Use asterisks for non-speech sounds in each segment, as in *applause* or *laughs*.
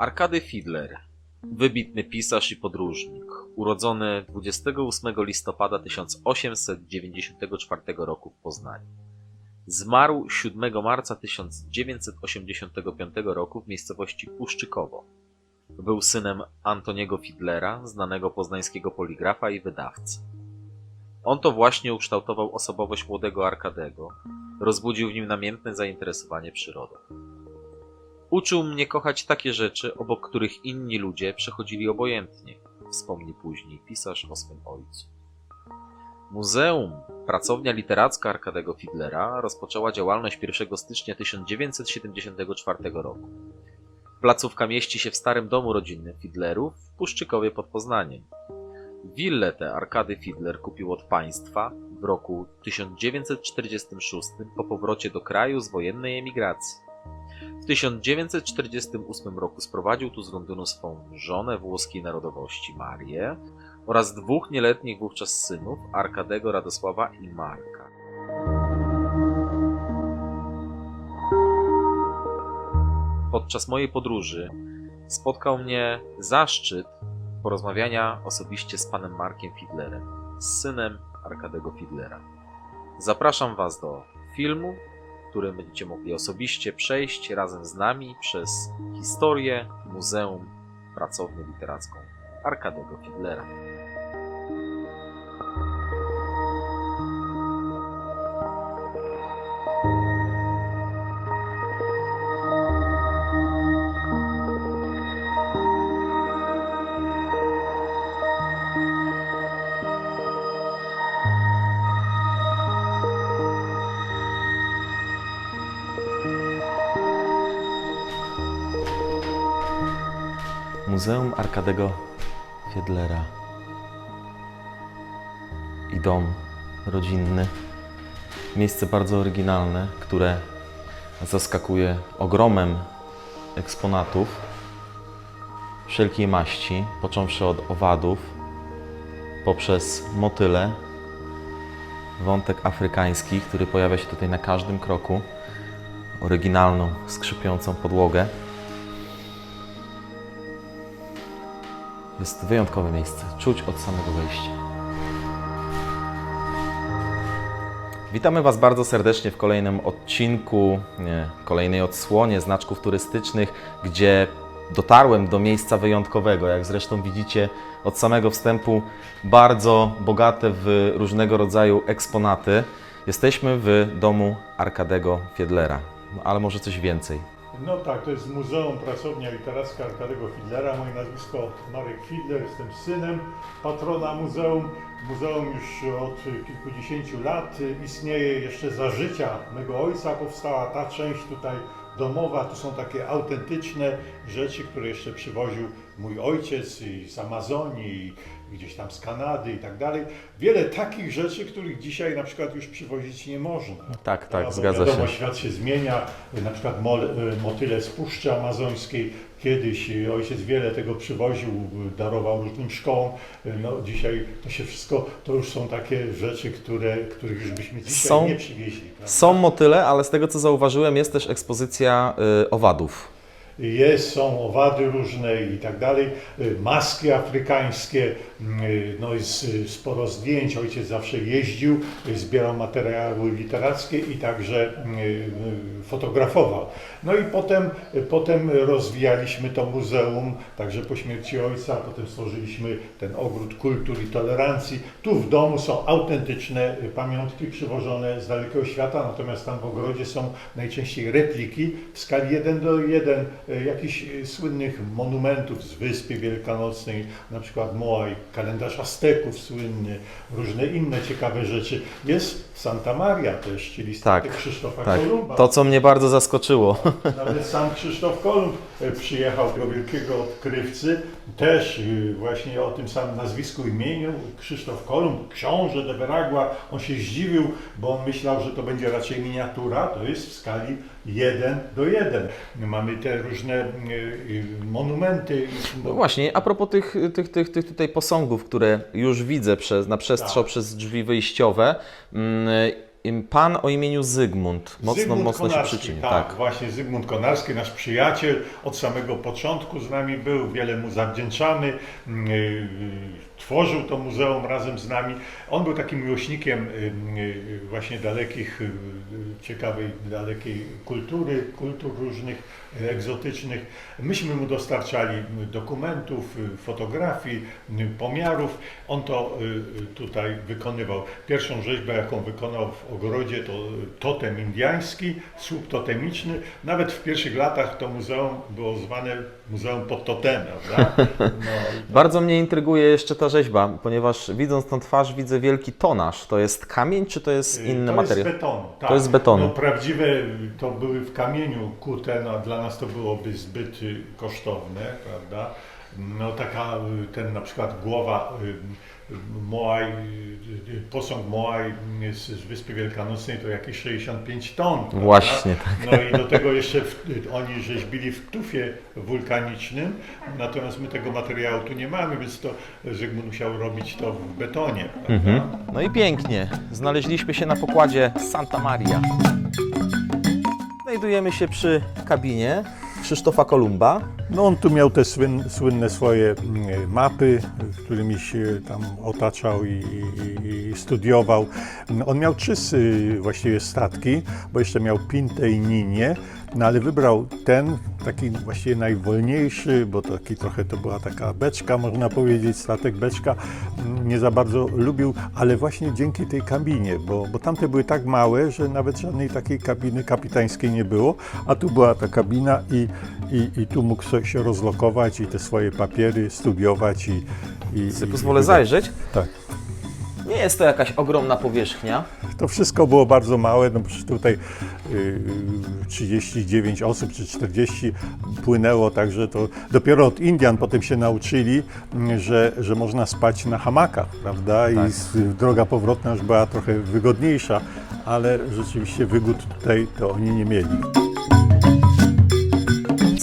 Arkady Fiedler, wybitny pisarz i podróżnik, urodzony 28 listopada 1894 roku w Poznaniu. Zmarł 7 marca 1985 roku w miejscowości Puszczykowo. Był synem Antoniego Fiedlera, znanego poznańskiego poligrafa i wydawcy. On to właśnie ukształtował osobowość młodego Arkadego, rozbudził w nim namiętne zainteresowanie przyrodą. Uczył mnie kochać takie rzeczy, obok których inni ludzie przechodzili obojętnie, wspomni później pisarz o swym ojcu. Muzeum, pracownia literacka Arkadego Fiedlera, rozpoczęła działalność 1 stycznia 1974 roku. Placówka mieści się w starym domu rodzinnym Fiedlerów w Puszczykowie pod Poznaniem. Willę tę Arkady Fiedler kupił od państwa w roku 1946 po powrocie do kraju z wojennej emigracji. W 1948 roku sprowadził tu z Londynu swą żonę włoskiej narodowości Marię oraz dwóch nieletnich wówczas synów Arkadego Radosława i Marka. Podczas mojej podróży spotkał mnie zaszczyt porozmawiania osobiście z panem Markiem Fiedlerem, z synem Arkadego Fiedlera. Zapraszam Was do filmu, którym będziecie mogli osobiście przejść razem z nami przez historię Muzeum Pracownię Literacką Arkadego Fiedlera. Muzeum Arkadego Fiedlera i dom rodzinny. Miejsce bardzo oryginalne, które zaskakuje ogromem eksponatów wszelkiej maści, począwszy od owadów, poprzez motyle, wątek afrykański, który pojawia się tutaj na każdym kroku, oryginalną, skrzypiącą podłogę. Jest wyjątkowe miejsce, czuć od samego wejścia. Witamy Was bardzo serdecznie w kolejnym odcinku, kolejnej odsłonie znaczków turystycznych, gdzie dotarłem do miejsca wyjątkowego. Jak zresztą widzicie od samego wstępu, bardzo bogate w różnego rodzaju eksponaty. Jesteśmy w domu Arkadego Fiedlera, ale może coś więcej. No tak, to jest Muzeum Pracownia Literacka Arkadego Fidlera. Moje nazwisko Marek Fidler, jestem synem patrona muzeum. Muzeum już od kilkudziesięciu lat istnieje jeszcze za życia mego ojca. Powstała ta część tutaj domowa. Tu są takie autentyczne rzeczy, które jeszcze przywoził mój ojciec i z Amazonii, i gdzieś tam z Kanady i tak dalej. Wiele takich rzeczy, których dzisiaj na przykład już przywozić nie można. Tak, tak, bo zgadza wiadomo, się. świat się zmienia, na przykład motyle z Puszczy Amazońskiej. Kiedyś ojciec wiele tego przywoził, darował różnym szkołom. No, dzisiaj to się wszystko, to już są takie rzeczy, które, których już byśmy dzisiaj Są- nie przywieźli. prawda? Są motyle, ale z tego co zauważyłem, jest też ekspozycja y, owadów. Jest, są owady różne i tak dalej, y, maski afrykańskie, y, no jest y, sporo zdjęć, ojciec zawsze jeździł, zbierał materiały literackie i także fotografował. No i potem, potem rozwijaliśmy to muzeum, także po śmierci ojca, potem stworzyliśmy ten ogród kultur i tolerancji. Tu w domu są autentyczne pamiątki przywożone z dalekiego świata, natomiast tam w ogrodzie są najczęściej repliki w skali 1 do 1 y, jakichś y, słynnych monumentów z Wyspy Wielkanocnej, na przykład Moai, kalendarz Azteków słynny, różne inne ciekawe rzeczy. Jest Santa Maria też, czyli Tak, Krzysztofa Tak, Kolumba. to co mnie bardzo zaskoczyło. *laughs* Nawet sam Krzysztof Kolumb e, przyjechał do wielkiego odkrywcy, też właśnie o tym samym nazwisku imieniu, Krzysztof Kolumb, książę de Veragua, on się zdziwił, bo on myślał, że to będzie raczej miniatura, to jest w skali 1 do 1. Mamy te różne y, monumenty. No właśnie, a propos tych, tych, tych, tych tutaj posągów, które już widzę przez, na przestrzał Tak. przez drzwi wyjściowe, mm, pan o imieniu Zygmunt. Mocno, Zygmunt mocno się przyczynił. Tak, Tak. właśnie Zygmunt Konarski, nasz przyjaciel, od samego początku z nami był, wiele mu zawdzięczamy. mm, y, Tworzył to muzeum razem z nami. On był takim miłośnikiem y, y, właśnie dalekich, ciekawej, dalekiej kultury, kultur różnych, egzotycznych. Myśmy mu dostarczali dokumentów, fotografii, pomiarów. On to tutaj wykonywał. Pierwszą rzeźbę, jaką wykonał w ogrodzie, to y, totem indyjski, słup totemiczny. Nawet w pierwszych latach to muzeum było zwane Muzeum pod Totemem? No, *laughs* Bardzo mnie intryguje jeszcze ta rzeźba, ponieważ widząc tą twarz widzę wielki tonaż. To jest kamień, czy to jest inny to materiał? jest z betonu. Tak. To jest z betonu. No, prawdziwe to były w kamieniu kute, no, dla nas to byłoby zbyt y, kosztowne, prawda? No taka, y, ten na przykład głowa y, posąg Moai y, z, z Wyspy Wielkanocnej to jakieś 65 ton. prawda? Właśnie, tak. No i do tego jeszcze w, oni rzeźbili w tufie wulkanicznym, natomiast my tego materiału tu nie mamy, więc to Zygmunt musiał robić to w betonie. Mhm. No i pięknie. Znaleźliśmy się na pokładzie Santa Maria. Znajdujemy się przy kabinie Krzysztofa Kolumba. No on tu miał te słyn, słynne swoje mm, mapy, którymi się tam otaczał i, i, i studiował. On miał trzy właściwie statki, bo jeszcze miał Pintę i Ninię, no ale wybrał ten, taki właściwie najwolniejszy, bo taki trochę to była taka beczka, można powiedzieć, statek beczka, mm, nie za bardzo lubił, ale właśnie dzięki tej kabinie, bo, bo tamte były tak małe, że nawet żadnej takiej kabiny kapitańskiej nie było, a tu była ta kabina i, i, i tu mógł sobie się rozlokować i te swoje papiery studiować i... i Sobie i- pozwolę i- zajrzeć. Tak. Nie jest to jakaś ogromna powierzchnia. To wszystko było bardzo małe, no przecież tutaj y, 39 osób czy 40 płynęło, także to dopiero od Indian potem się nauczyli, że, że można spać na hamakach, prawda? I Tak. z, droga powrotna już była trochę wygodniejsza, ale rzeczywiście wygód tutaj to oni nie mieli.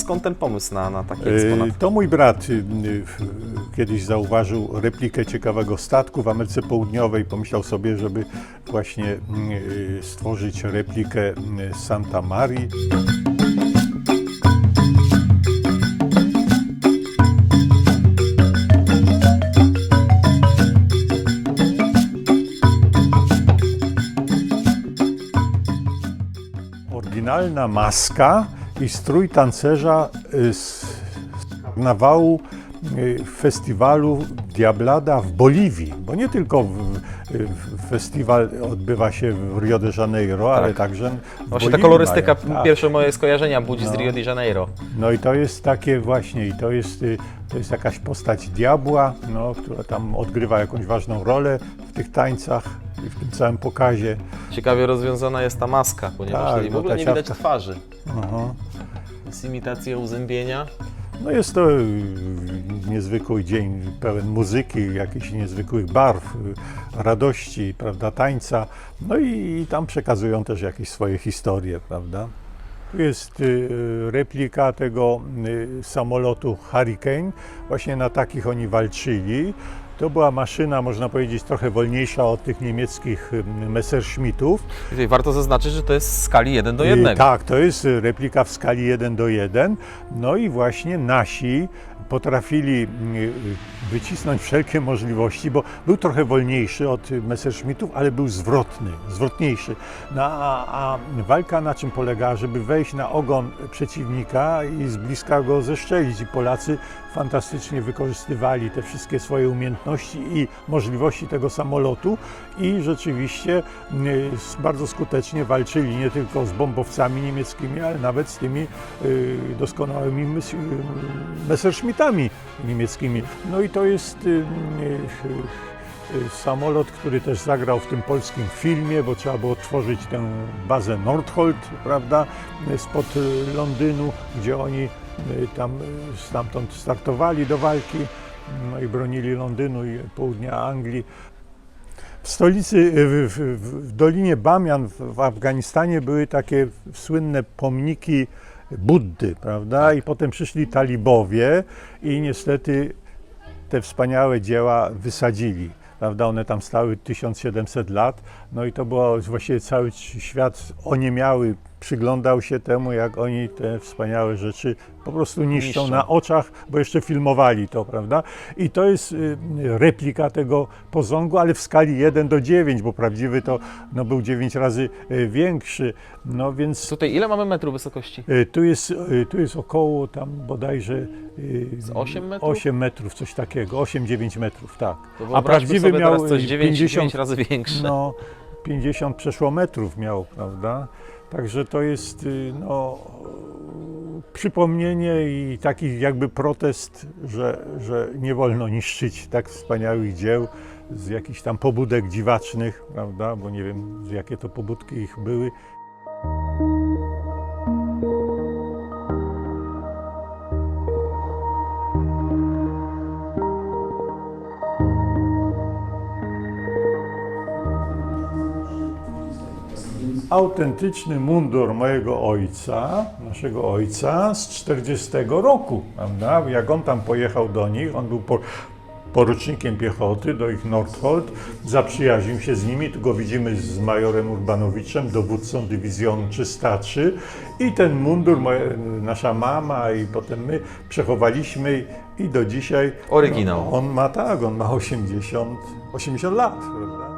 Skąd ten pomysł na, na taki E, eksponat? To mój brat y, y, kiedyś zauważył replikę ciekawego statku w Ameryce Południowej. Pomyślał sobie, żeby właśnie y, stworzyć replikę Santa Marii. Oryginalna maska i strój tancerza y, z karnawału y, festiwalu Diablada w Boliwii, bo nie tylko w, w festiwal odbywa się w Rio de Janeiro, ale także w Właśnie ta kolorystyka, mają, tak. pierwsze moje skojarzenia budzi z No. Rio de Janeiro. No i to jest takie właśnie, i to jest, y, to jest jakaś postać diabła, no, która tam odgrywa jakąś ważną rolę w tych tańcach i w tym całym pokazie. Ciekawie rozwiązana jest ta maska, ponieważ Tak, tutaj w bo ogóle ta nie widać siatka- twarzy. Aha. Jest imitacja uzębienia. No jest to y, niezwykły dzień, pełen muzyki, jakichś niezwykłych barw, y, radości, prawda, tańca. No i, i tam przekazują też jakieś swoje historie, prawda. Tu jest y, replika tego y, samolotu Hurricane. Właśnie na takich oni walczyli. To była maszyna, można powiedzieć, trochę wolniejsza od tych niemieckich Messerschmittów. I tutaj warto zaznaczyć, że to jest w skali 1 do I 1. Tak, to jest y, replika w skali 1 do 1. No i właśnie nasi potrafili y, wycisnąć wszelkie możliwości, bo był trochę wolniejszy od Messerschmittów, ale był zwrotny, zwrotniejszy. No, a, a walka na czym polegała? Żeby wejść na ogon przeciwnika i z bliska go zeszczelić. I Polacy fantastycznie wykorzystywali te wszystkie swoje umiejętności i możliwości tego samolotu i rzeczywiście s- bardzo skutecznie walczyli nie tylko z bombowcami niemieckimi, ale nawet z tymi y, doskonałymi y, Messerschmittami niemieckimi. No i to jest y, y, y, samolot, który też zagrał w tym polskim filmie, bo trzeba było tworzyć tę bazę Nordholt, prawda, spod Londynu, gdzie oni tam stamtąd startowali do walki no i bronili Londynu i południa Anglii. W stolicy, w, w, w Dolinie Bamian w, w Afganistanie były takie słynne pomniki Buddy, prawda? I potem przyszli talibowie i niestety te wspaniałe dzieła wysadzili. prawda, one tam stały 1700 lat, no i to było właściwie cały świat oniemiały, przyglądał się temu, jak oni te wspaniałe rzeczy po prostu niszczą, Niszczą. na oczach, bo jeszcze filmowali to, prawda? I to jest y, replika tego posągu, ale w skali 1 do 9, bo prawdziwy to no, był 9 razy y, większy, no więc Tutaj ile mamy metrów wysokości? y, tu jest, tu jest około tam bodajże Z 8 metrów? 8 metrów, coś takiego, 8-9 metrów, tak. A prawdziwy miał teraz coś y, 9, 50 9 razy większe. no, 50 przeszło metrów miał, prawda? Także to jest y, no, przypomnienie i taki jakby protest, że, że nie wolno niszczyć tak wspaniałych dzieł z jakichś tam pobudek dziwacznych, prawda? Bo nie wiem, jakie to pobudki ich były. Autentyczny mundur mojego ojca, naszego ojca z 40 roku, prawda? Jak on tam pojechał do nich, on był po, porucznikiem piechoty do ich Nordholt, zaprzyjaźnił się z nimi, tu go widzimy z majorem Urbanowiczem, dowódcą dywizjonu 303 i ten mundur moje, nasza mama i potem my przechowaliśmy i do dzisiaj Oryginał. No, on ma tak, on ma 80, 80 lat, prawda?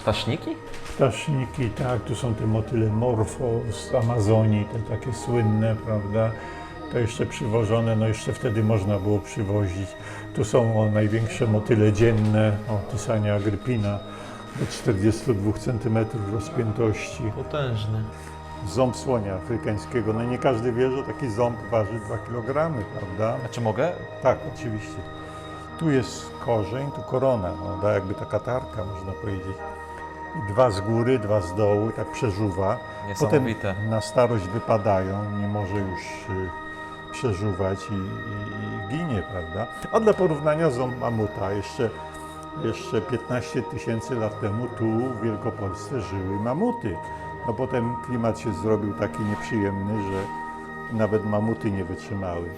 Ptaszniki? Ptaszniki, tak, tu są te motyle morfo z Amazonii, te takie słynne, prawda? To jeszcze przywożone, no jeszcze wtedy można było przywozić. Tu są o, największe motyle dzienne, o Tysania agrypina do 42 cm rozpiętości. Potężny. Ząb słonia afrykańskiego, no nie każdy wie, że taki ząb waży 2 kg, prawda? A czy mogę? Tak, oczywiście. Tu jest korzeń, tu korona, prawda? jakby taka tarka, można powiedzieć. Dwa z góry, dwa z dołu, tak przeżuwa. Potem na starość wypadają, nie może już y, przeżuwać i, i, i ginie, prawda? A dla porównania ząb mamuta, jeszcze, jeszcze 15 tysięcy lat temu tu w Wielkopolsce żyły mamuty. No potem klimat się zrobił taki nieprzyjemny, że nawet mamuty nie wytrzymały.